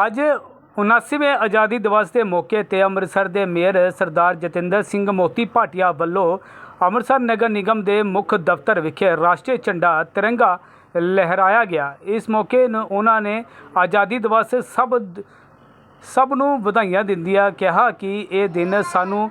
ਅੱਜ 79ਵੇਂ ਆਜ਼ਾਦੀ ਦਿਵਸ ਦੇ ਮੌਕੇ ਤੇ ਅੰਮ੍ਰਿਤਸਰ ਦੇ ਮੇਅਰ ਸਰਦਾਰ ਜਤਿੰਦਰ ਸਿੰਘ ਮੋਤੀ ਭਾਟੀਆ ਵੱਲੋਂ ਅੰਮ੍ਰਿਤਸਰ ਨਗਰ ਨਿਗਮ ਦੇ ਮੁੱਖ ਦਫ਼ਤਰ ਵਿਖੇ ਰਾਸ਼ਟਰੀ ਝੰਡਾ ਤਿਰੰਗਾ ਲਹਿਰਾਇਆ ਗਿਆ। ਇਸ ਮੌਕੇ ਨੂੰ ਉਹਨਾਂ ਨੇ ਆਜ਼ਾਦੀ ਦਿਵਸ ਸਭ ਸਭ ਨੂੰ ਵਧਾਈਆਂ ਦਿੰਦਿਆਂ ਕਿਹਾ ਕਿ ਇਹ ਦਿਨ ਸਾਨੂੰ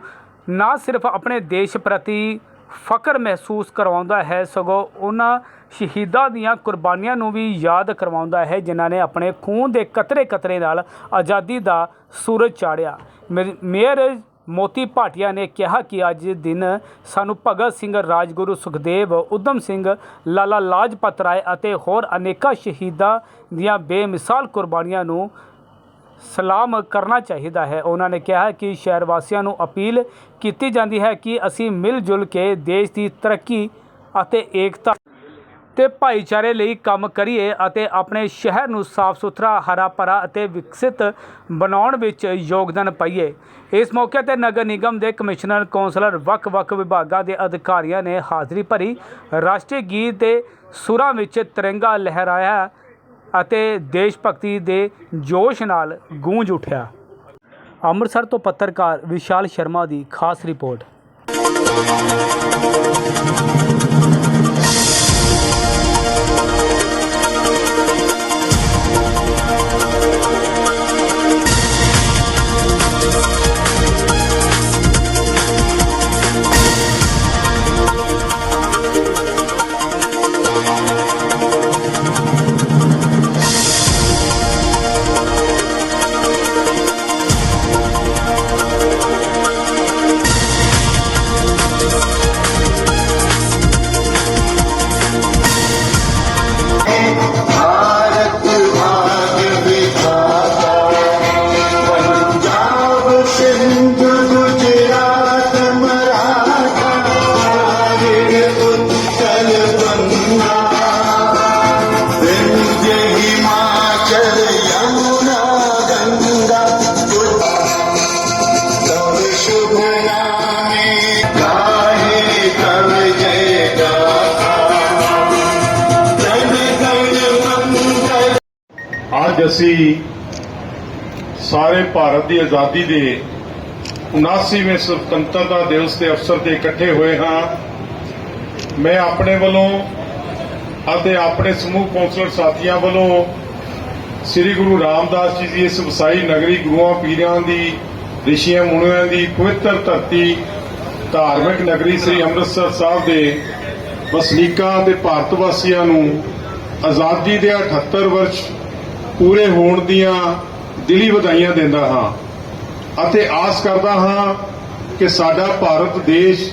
ਨਾ ਸਿਰਫ ਆਪਣੇ ਦੇਸ਼ ਪ੍ਰਤੀ ਫਖਰ ਮਹਿਸੂਸ ਕਰਵਾਉਂਦਾ ਹੈ, ਸਗੋਂ ਉਹਨਾਂ ਸ਼ਹੀਦਾਂ ਦੀਆਂ ਕੁਰਬਾਨੀਆਂ ਨੂੰ ਵੀ ਯਾਦ ਕਰਵਾਉਂਦਾ ਹੈ, ਜਿਨ੍ਹਾਂ ਨੇ ਆਪਣੇ ਖੂਨ ਦੇ ਕਤਰੇ ਕਤਰੇ ਨਾਲ ਆਜ਼ਾਦੀ ਦਾ ਸੂਰਜ ਚਾੜਿਆ ਮੇਰ- ਮੇਅਰ ਮੋਤੀ ਭਾਟੀਆ ਨੇ ਕਿਹਾ ਕਿ ਅੱਜ ਦਿਨ ਸਾਨੂੰ ਭਗਤ ਸਿੰਘ, ਰਾਜਗੁਰੂ ਸੁਖਦੇਵ ਉਦਮ ਸਿੰਘ, ਲਾਲਾ ਲਾਜਪਤ ਰਾਏ ਅਤੇ ਹੋਰ ਅਨੇਕਾਂ ਸ਼ਹੀਦਾਂ ਦੀਆਂ ਬੇਮਿਸਾਲ ਕੁਰਬਾਨੀਆਂ ਨੂੰ ਸਲਾਮ ਕਰਨਾ ਚਾਹੀਦਾ ਹੈ। ਉਹਨਾਂ ਨੇ ਕਿਹਾ ਕਿ ਸ਼ਹਿਰ ਵਾਸੀਆਂ ਨੂੰ ਅਪੀਲ ਕੀਤੀ ਜਾਂਦੀ ਹੈ ਕਿ ਅਸੀਂ ਮਿਲ ਜੁਲ ਕੇ ਦੇਸ਼ ਦੀ ਤਰੱਕੀ ਅਤੇ ਏਕਤਾ ਤੇ ਭਾਈਚਾਰੇ ਲਈ ਕੰਮ ਕਰੀਏ ਅਤੇ ਆਪਣੇ ਸ਼ਹਿਰ ਨੂੰ ਸਾਫ਼ ਸੁਥਰਾ ਹਰਾ ਭਰਾ ਅਤੇ ਵਿਕਸਿਤ ਬਣਾਉਣ ਵਿੱਚ ਯੋਗਦਾਨ ਪਾਈਏ। ਇਸ ਮੌਕੇ ਤੇ ਨਗਰ ਨਿਗਮ ਦੇ ਕਮਿਸ਼ਨਰ, ਕੌਂਸਲਰ, ਵੱਖ-ਵੱਖ ਵਿਭਾਗਾਂ ਦੇ ਅਧਿਕਾਰੀਆਂ ਨੇ ਹਾਜ਼ਰੀ ਭਰੀ। ਰਾਸ਼ਟਰੀ ਗੀਤ ਦੇ ਸੁਰਾਂ ਵਿੱਚ ਤਿਰੰਗਾ ਲਹਿਰਾਇਆ ਅਤੇ ਦੇਸ਼ ਭਗਤੀ ਦੇ ਜੋਸ਼ ਨਾਲ ਗੂੰਜ ਉੱਠਿਆ। ਅੰਮ੍ਰਿਤਸਰ ਤੋਂ ਪੱਤਰਕਾਰ ਵਿਸ਼ਾਲ ਸ਼ਰਮਾ ਦੀ ਖਾਸ ਰਿਪੋਰਟ। ਅੱਜ ਅਸੀਂ ਸਾਰੇ ਭਾਰਤ ਦੀ ਆਜ਼ਾਦੀ ਦੇ 79ਵੇਂ ਸੁਤੰਤਰਤਾ ਦਿਵਸ ਦੇ ਅਵਸਰ ਤੇ ਇਕੱਠੇ ਹੋਏ ਹਾਂ। ਮੈਂ ਆਪਣੇ ਵੱਲੋਂ ਅਤੇ ਆਪਣੇ ਸਮੂਹ ਕੌਂਸਲਰ ਸਾਥੀਆਂ ਵੱਲੋਂ ਸ੍ਰੀ ਗੁਰੂ ਰਾਮਦਾਸ ਜੀ ਦੀ ਇਸ ਵਸਾਈ ਨਗਰੀ ਗੁਰੂਆਂ ਪੀਰਾਂ ਦੀ, ਰਿਸ਼ੀਆਂ ਮੁਨੀਆਂ ਦੀ ਪਵਿੱਤਰ ਧਰਤੀ ਧਾਰਮਿਕ ਨਗਰੀ ਸ੍ਰੀ ਅੰਮ੍ਰਿਤਸਰ ਸਾਹਿਬ ਦੇ ਵਸਨੀਕਾਂ ਤੇ ਭਾਰਤ ਵਾਸੀਆਂ ਨੂੰ ਆਜ਼ਾਦੀ ਦੇ 78 ਵਰਸ਼ ਪੂਰੇ ਹੋਣ ਦੀਆਂ ਦਿਲੀ ਵਧਾਈਆਂ ਦਿੰਦਾ ਹਾਂ ਅਤੇ ਆਸ ਕਰਦਾ ਹਾਂ ਕਿ ਸਾਡਾ ਭਾਰਤ ਦੇਸ਼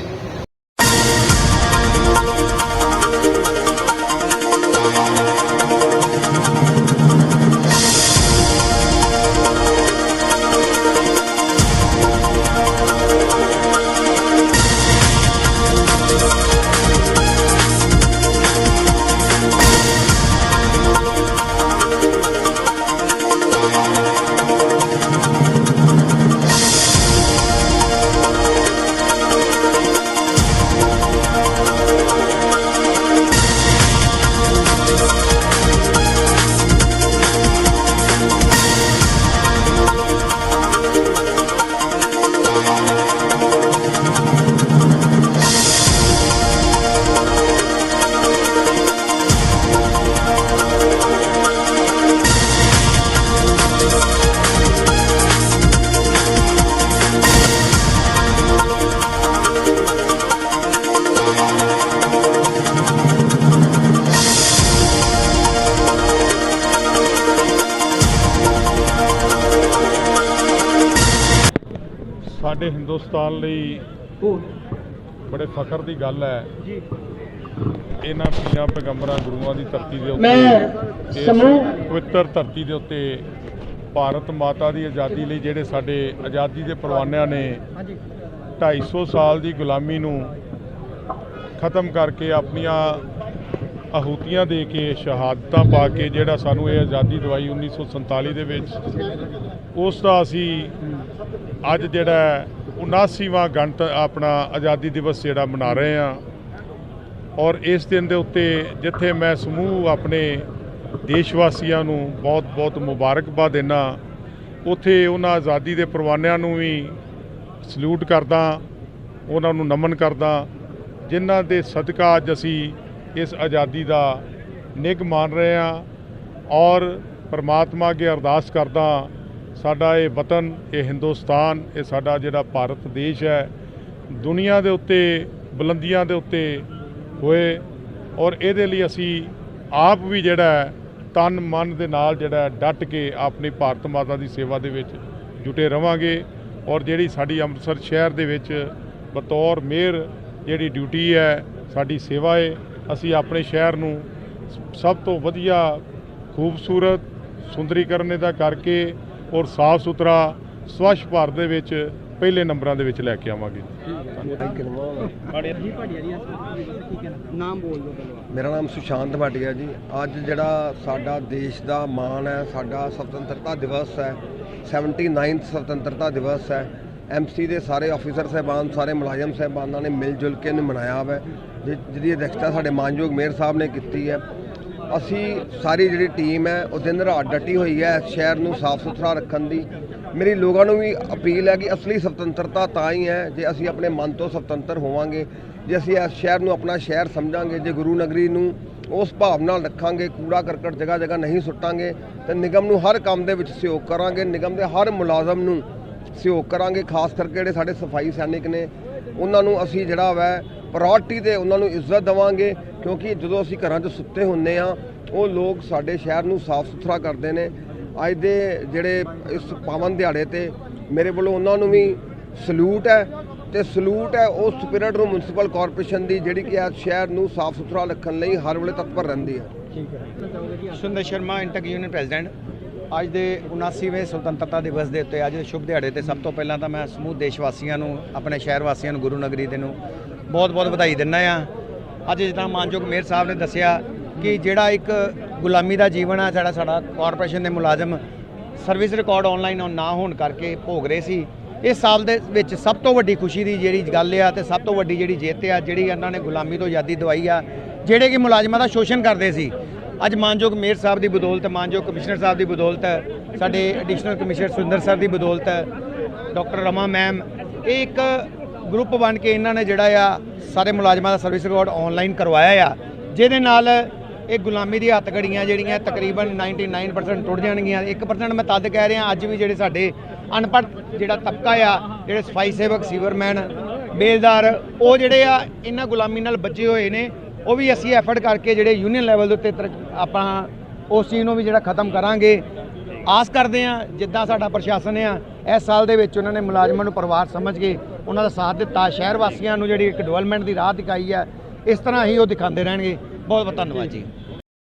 ਸਾਡੇ ਹਿੰਦੁਸਤਾਨ ਲਈ ਬੜੇ ਫਖਰ ਦੀ ਗੱਲ ਹੈ। ਜੀ। ਇਹਨਾਂ ਪੀਰਾਂ ਪੈਗੰਬਰਾਂ ਗੁਰੂਆਂ ਦੀ ਧਰਤੀ ਦੇ ਉੱਤੇ ਸਮੂਹ ਪਵਿੱਤਰ ਧਰਤੀ ਦੇ ਉੱਤੇ ਭਾਰਤ ਮਾਤਾ ਦੀ ਆਜ਼ਾਦੀ ਲਈ ਜਿਹੜੇ ਸਾਡੇ ਆਜ਼ਾਦੀ ਦੇ ਪਰਵਾਨਿਆਂ ਨੇ ਹਾਂਜੀ। 250 ਸਾਲ ਦੀ ਗੁਲਾਮੀ ਨੂੰ ਖਤਮ ਕਰਕੇ ਆਪਣੀਆਂ ਆਹੂਤੀਆਂ ਦੇ ਕੇ ਸ਼ਹਾਦਤਾਂ ਪਾ ਕੇ ਜਿਹੜਾ ਸਾਨੂੰ ਇਹ ਆਜ਼ਾਦੀ ਦਵਾਈ 1947 ਦੇ ਵਿੱਚ, ਉਸ ਦਾ ਅਸੀਂ ਅੱਜ ਜਿਹੜਾ ਹੈ 79ਵਾਂ ਗਣਤ ਆਪਣਾ ਆਜ਼ਾਦੀ ਦਿਵਸ ਜਿਹੜਾ ਮਨਾ ਰਹੇ ਆ ਔਰ ਇਸ ਦਿਨ ਦੇ ਉੱਤੇ ਜਿੱਥੇ ਮੈਂ ਸਮੂਹ ਆਪਣੇ ਦੇਸ਼ ਵਾਸੀਆਂ ਨੂੰ ਬਹੁਤ-ਬਹੁਤ ਮੁਬਾਰਕਬਾਦ ਦਿੰਦਾ, ਉੱਥੇ ਉਹਨਾਂ ਆਜ਼ਾਦੀ ਦੇ ਪਰਵਾਨਿਆਂ ਨੂੰ ਵੀ ਸਲੂਟ ਕਰਦਾ, ਉਹਨਾਂ ਨੂੰ ਨਮਨ ਕਰਦਾ, ਜਿਨ੍ਹਾਂ ਦੇ ਸਦਕਾ ਅੱਜ ਅਸੀਂ ਇਸ ਆਜ਼ਾਦੀ ਦਾ ਨਿੱਘ ਮਾਣ ਰਹੇ ਹਾਂ ਔਰ ਪਰਮਾਤਮਾ ਅੱਗੇ ਅਰਦਾਸ ਕਰਦਾ ਸਾਡਾ ਇਹ ਵਤਨ ਇਹ ਹਿੰਦੁਸਤਾਨ ਇਹ ਸਾਡਾ ਜਿਹੜਾ ਭਾਰਤ ਦੇਸ਼ ਹੈ ਦੁਨੀਆ ਦੇ ਉੱਤੇ ਬੁਲੰਦੀਆਂ ਦੇ ਉੱਤੇ ਹੋਏ ਔਰ ਇਹਦੇ ਲਈ ਅਸੀਂ ਆਪ ਵੀ ਜਿਹੜਾ ਤਨ ਮਨ ਦੇ ਨਾਲ ਜਿਹੜਾ ਹੈ, ਡਟ ਕੇ ਆਪਣੀ ਭਾਰਤ ਮਾਤਾ ਦੀ ਸੇਵਾ ਦੇ ਵਿੱਚ ਜੁਟੇ ਰਵਾਂਗੇ ਔਰ ਜਿਹੜੀ ਸਾਡੀ ਅੰਮ੍ਰਿਤਸਰ ਸ਼ਹਿਰ ਦੇ ਵਿੱਚ ਬਤੌਰ ਮੇਅਰ ਜਿਹੜੀ ਡਿਊਟੀ ਹੈ ਸਾਡੀ ਸੇਵਾ ਹੈ ਅਸੀਂ ਆਪਣੇ ਸ਼ਹਿਰ ਨੂੰ ਸਭ ਤੋਂ ਵਧੀਆ, ਖੂਬਸੂਰਤ, ਸੁੰਦਰੀਕਰਨ ਦਾ ਕਰਕੇ ਔਰ ਸਾਫ਼ ਸੁਥਰਾ, ਸਵੱਛ ਭਾਰਤ ਦੇ ਵਿੱਚ ਪਹਿਲੇ ਨੰਬਰਾਂ ਦੇ ਵਿੱਚ ਲੈ ਕੇ ਆਵਾਂਗੇ। ਮੇਰਾ ਨਾਮ ਸੁਸ਼ਾਂਤ ਭਾਟੀਆ ਜੀ। ਅੱਜ ਜਿਹੜਾ ਸਾਡਾ ਦੇਸ਼ ਦਾ ਮਾਣ ਹੈ, ਸਾਡਾ ਸੁਤੰਤਰਤਾ ਦਿਵਸ ਹੈ 79th ਸੁਤੰਤਰਤਾ ਦਿਵਸ ਹੈ। ਐਮਸੀ ਦੇ ਸਾਰੇ ਆਫੀਸਰ ਸਹਿਬਾਨ ਸਾਰੇ ਮੁਲਾਜ਼ਮ ਸਹਿਬਾਨਾਂ ਨੇ ਮਿਲ ਜੁਲ ਕੇ ਇਹਨੂੰ ਮਨਾਇਆ ਹੋਇਆ ਹੈ, ਜਿਹਦੀ ਅਧਿਕਸ਼ਤਾ ਸਾਡੇ ਮਾਨਯੋਗ ਮੇਅਰ ਸਾਹਿਬ ਨੇ ਕੀਤੀ ਹੈ। ਅਸੀਂ ਸਾਰੀ ਜਿਹੜੀ ਟੀਮ ਹੈ ਉਹ ਦਿਨ ਰਾਤ ਡਟੀ ਹੋਈ ਹੈ ਇਸ ਸ਼ਹਿਰ ਨੂੰ ਸਾਫ਼ ਸੁਥਰਾ ਰੱਖਣ ਦੀ। ਮੇਰੀ ਲੋਕਾਂ ਨੂੰ ਵੀ ਅਪੀਲ ਹੈ ਕਿ ਅਸਲੀ ਸੁਤੰਤਰਤਾ ਤਾਂ ਹੀ ਹੈ ਜੇ ਅਸੀਂ ਆਪਣੇ ਮਨ ਤੋਂ ਸੁਤੰਤਰ ਹੋਵਾਂਗੇ। ਜੇ ਅਸੀਂ ਇਸ ਸ਼ਹਿਰ ਨੂੰ ਆਪਣਾ ਸ਼ਹਿਰ ਸਮਝਾਂਗੇ ਜੇ ਗੁਰੂ ਨਗਰੀ ਨੂੰ ਉਸ ਭਾਵ ਨਾਲ ਰੱਖਾਂਗੇ ਕੂੜਾ ਕਰਕਟ ਜਗ੍ਹਾ ਜਗ੍ਹਾ ਨਹੀਂ ਸੁੱਟਾਂਗੇ ਤੇ ਨਿਗਮ ਨੂੰ ਹਰ ਕੰਮ ਦੇ ਵਿੱਚ ਸਹਿਯੋਗ ਕਰਾਂਗੇ ਨਿਗਮ ਦੇ ਹਰ ਮੁਲਾਜ਼ਮ ਨੂੰ ਸਹਿਯੋਗ ਕਰਾਂਗੇ, ਖਾਸ ਕਰਕੇ ਜਿਹੜੇ ਸਾਡੇ ਸਫ਼ਾਈ ਸੈਨਿਕ ਨੇ, ਉਹਨਾਂ ਨੂੰ ਅਸੀਂ ਜਿਹੜਾ ਵੈ ਪ੍ਰਾਇੋਰਟੀ ਤੇ ਉਹਨਾਂ ਨੂੰ ਇੱਜ਼ਤ ਦੇਵਾਂਗੇ, ਕਿਉਂਕਿ ਜਦੋਂ ਅਸੀਂ ਘਰਾਂ 'ਚ ਸੁੱਤੇ ਹੁੰਨੇ ਆ ਉਹ ਲੋਕ ਸਾਡੇ ਸ਼ਹਿਰ ਨੂੰ ਸਾਫ਼ ਸੁਥਰਾ ਕਰਦੇ ਨੇ। ਅੱਜ ਦੇ ਜਿਹੜੇ ਇਸ ਪਾਵਨ ਦਿਹਾੜੇ ਤੇ ਮੇਰੇ ਵੱਲੋਂ ਉਹਨਾਂ ਨੂੰ ਵੀ ਸਲੂਟ ਹੈ, ਤੇ ਸਲੂਟ ਹੈ ਉਸ ਸਪਿਰਿਟ ਨੂੰ ਮਿਊਨਿਸਪਲ ਕਾਰਪੋਰੇਸ਼ਨ ਦੀ, ਜਿਹੜੀ ਕਿ ਅੱਜ ਸ਼ਹਿਰ ਨੂੰ ਸਾਫ਼ ਸੁਥਰਾ ਰੱਖਣ ਲਈ ਹਰ ਵੇਲੇ ਤਤਪਰ ਰਹਿੰਦੀ ਹੈ। ਸੁੰਦਰ ਸ਼ਰਮਾ ਇੰਟਕ ਯੂਨੀਅਨ ਪ੍ਰੈਜ਼ੀਡੈਂਟ ਅੱਜ ਦੇ 79ਵੇਂ ਸੁਤੰਤਰਤਾ ਦਿਵਸ ਦੇ ਉੱਤੇ ਅੱਜ ਦੇ ਸ਼ੁਭ ਦਿਹਾੜੇ ਤੇ ਸਭ ਤੋਂ ਪਹਿਲਾਂ ਤਾਂ ਮੈਂ ਸਮੂਹ ਦੇਸ਼ ਵਾਸੀਆਂ ਨੂੰ, ਆਪਣੇ ਸ਼ਹਿਰ ਵਾਸੀਆਂ ਨੂੰ, ਗੁਰੂ ਨਗਰੀ ਦੇ ਨੂੰ ਬਹੁਤ-ਬਹੁਤ ਵਧਾਈ ਦਿੰਦਾ ਆ ਅੱਜ ਜਿੱਦਾਂ ਮਾਨਯੋਗ ਮੇਅਰ ਸਾਹਿਬ ਨੇ ਦੱਸਿਆ ਕਿ ਜਿਹੜਾ ਇੱਕ ਗੁਲਾਮੀ ਦਾ ਜੀਵਨ ਆ ਸਾਡਾ ਸਾਡਾ ਕਾਰਪੋਰੇਸ਼ਨ ਦੇ ਮੁਲਾਜ਼ਮ ਸਰਵਿਸ ਰਿਕਾਰਡ ਆਨਲਾਈਨ ਨਾ ਹੋਣ ਕਰਕੇ ਭੋਗ ਰਹੇ ਸੀ, ਇਸ ਸਾਲ ਦੇ ਵਿੱਚ ਸਭ ਤੋਂ ਵੱਡੀ ਖੁਸ਼ੀ ਦੀ ਜਿਹੜੀ ਗੱਲ ਆ ਤੇ ਸਭ ਤੋਂ ਵੱਡੀ ਜਿਹੜੀ ਜਿੱਤ ਆ, ਜਿਹੜੀ ਇਹਨਾਂ ਨੇ ਗੁਲਾਮੀ ਤੋਂ ਆਜ਼ਾਦੀ ਦਵਾਈ ਆ, ਜਿਹੜੇ ਕਿ ਮੁਲਾਜ਼ਮਾਂ ਦਾ ਸ਼ੋਸ਼ਣ ਕਰਦੇ ਸੀ ਅੱਜ ਮਾਨਯੋਗ ਮੇਅਰ ਸਾਹਿਬ ਦੀ ਬਦੌਲਤ ਮਾਨਯੋਗ ਕਮਿਸ਼ਨਰ ਸਾਹਿਬ ਦੀ ਬਦੌਲਤ ਸਾਡੇ ਐਡੀਸ਼ਨਲ ਕਮਿਸ਼ਨਰ ਸੁਰਿੰਦਰ ਸਰ ਦੀ ਬਦੌਲਤ ਡਾਕਟਰ ਰਮਾ ਮੈਮ, ਇਹ ਇੱਕ ਗਰੁੱਪ ਬਣ ਕੇ ਇਹਨਾਂ ਨੇ ਜਿਹੜਾ ਆ ਸਾਰੇ ਮੁਲਾਜ਼ਮਾਂ ਦਾ ਸਰਵਿਸ ਰਿਕਾਰਡ ਆਨਲਾਈਨ ਕਰਵਾਇਆ ਆ, ਜਿਹਦੇ ਨਾਲ ਇਹ ਗੁਲਾਮੀ ਦੀ ਹੱਥਕੜੀਆਂ ਜਿਹੜੀਆਂ ਤਕਰੀਬਨ 99% ਟੁੱਟ ਜਾਣਗੀਆਂ 1% ਮੈਂ ਤਦ ਕਹਿ ਰਿਹਾ, ਅੱਜ ਵੀ ਜਿਹੜੇ ਸਾਡੇ ਅਨਪੜ੍ਹ ਜਿਹੜਾ ਤਬਕਾ ਆ, ਜਿਹੜੇ ਸਫ਼ਾਈ ਸੇਵਕ, ਸੀਵਰਮੈਨ, ਬੇਲਦਾਰ, ਉਹ ਜਿਹੜੇ ਆ, ਇਹਨਾਂ ਗੁਲਾਮੀ ਨਾਲ ਬਚੇ ਹੋਏ ਨੇ ਉਹ ਵੀ ਅਸੀਂ ਐਫਰਟ ਕਰਕੇ ਜਿਹੜੇ ਯੂਨੀਅਨ ਲੈਵਲ ਦੇ ਉੱਤੇ ਤਰੱਕ- ਆਪਾਂ ਉਸ ਚੀਜ਼ ਨੂੰ ਵੀ ਜਿਹੜਾ ਖਤਮ ਕਰਾਂਗੇ। ਆਸ ਕਰਦੇ ਆ ਜਿੱਦਾਂ ਸਾਡਾ ਪ੍ਰਸ਼ਾਸਨ ਆ, ਇਸ ਸਾਲ ਦੇ ਵਿੱਚ ਉਹਨਾਂ ਨੇ ਮੁਲਾਜ਼ਮਾਂ ਨੂੰ ਪਰਿਵਾਰ ਸਮਝ ਕੇ ਉਹਨਾਂ ਦਾ ਸਾਥ ਦਿੱਤਾ। ਸ਼ਹਿਰ ਵਾਸੀਆਂ ਨੂੰ ਜਿਹੜੀ ਇੱਕ ਡਿਵੈਲਪਮੈਂਟ ਦੀ ਰਾਹ ਦਿਖਾਈ ਹੈ ਇਸ ਤਰ੍ਹਾਂ ਹੀ ਉਹ ਦਿਖਾਉਂਦੇ ਰਹਿਣਗੇ। ਬਹੁਤ ਬਹੁਤ ਧੰਨਵਾਦ ਜੀ।